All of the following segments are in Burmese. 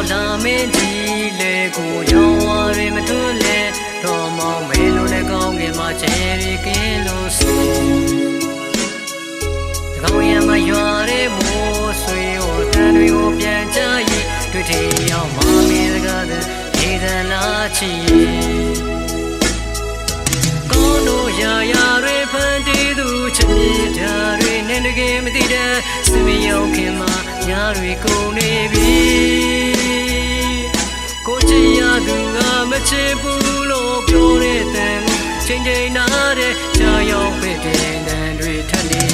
တော်လာမင်းကြီးလေကိုရောင်းဝရမထွန်းလေတော်မောင်မေလိုနဲ့ကောင်းငင်မှာချဲရီကင်းလို့ဆိုတကောင်းရမရွာရဲမိုးဆွေဟိုတန်တွေကိုပြန်ချရည်တွေ့ထင်ရောက်မမင်းစကားတဲ့ဒေသနာချီကောင်းတို့ရာရာတွေဖန် တွေနဲ့တကယ်မသိတဲ့စမရောက်ခင်မှာညာတွေကိုနေပြီကိုချင်ရသူကမချစ်ဘူးလို့ပြောတဲ့တန်ချိန်ချိန်နာတဲ့ကြာရောက်ပဲတဲ့တန်တွေထပ်နေ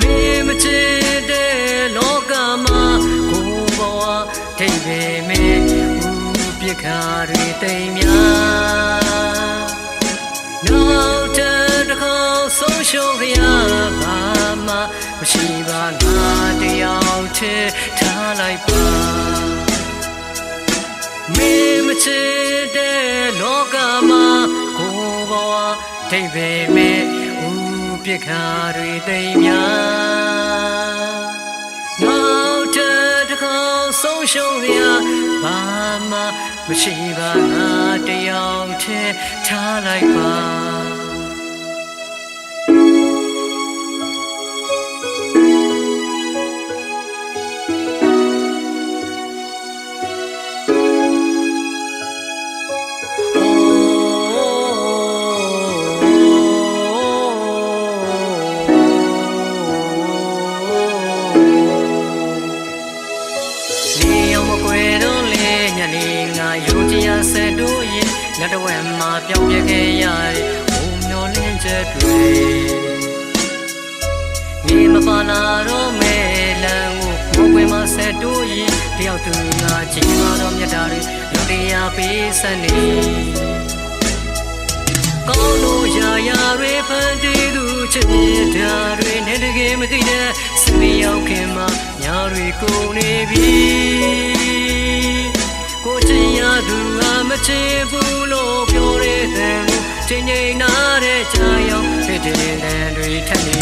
မင်းမချစ်တဲ့လောကမှာကိုဘဝထိပ်ပေမဲ့ဦးပြခါတွေတိမ်များနော က်တစ်ခေါက်ဆုံးရှုံးရပါမှမရှိပါငါတယောက်ချစ်ထားလိုက်ပါမင်းမချစ်တဲ့လောကမှာကိုယ်ဘဝထိပ်ပေမဲ့ဦးပြခါတွေတိမ်များနောက်တစ်ခေါက်ဆုံးရှုံးရဘာမှမရှိပါငါတယောက်တည်းထားလိုက်ပါ ရင်လက်တော်ဝဲမှာပြောင်းပြခဲ့ရတဲ့ဘုံမျောလင်းချက်တွေနေမပါလာတော့မဲလမ်းကိုဘုံကွယ်မှာဆက်တို့ရင်တယောက်သူငါချီမာတော့မြတ်တာတွေယုံတရားပေးစနေကောင်းလို့ရာရာတွေဖန်တီးသူချစ်မြတ်တာတွေနဲ့တကယ်မသိတဲ့စနေရောက်ခင်မှာညာတွေကိုနေပြီ ရောက်ဖြစ်တဲ့တန်တွေထက်နေ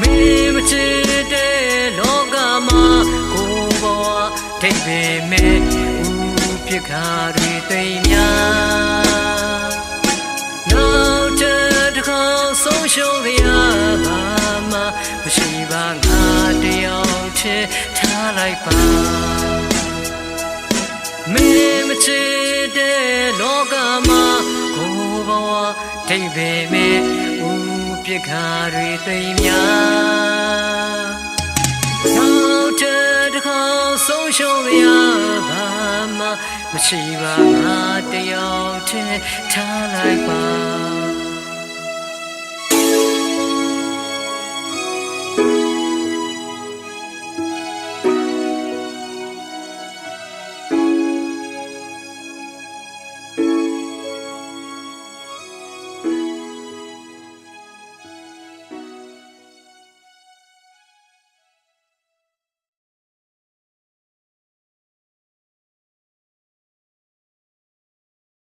မင်းမချစ်တဲ့လောကမှာကိုယ်ဘဝထိပ်ပေမဲ့ဦးပြခါတွေသိမ်းများနောက်တစ်ခေါက်ဆုံးရှုံးရပါမှမရှိပါငါတယောက်ချစ်ထားလိုက်ပါ ထိပ်ပေမဲ့ဦးပြခါတွေသိမ်းများနောက်တစ်ခေါက်ဆုံးရှုံးရပါမှမရှိပါငါတယောက်တည်းထားလိုက်ပါ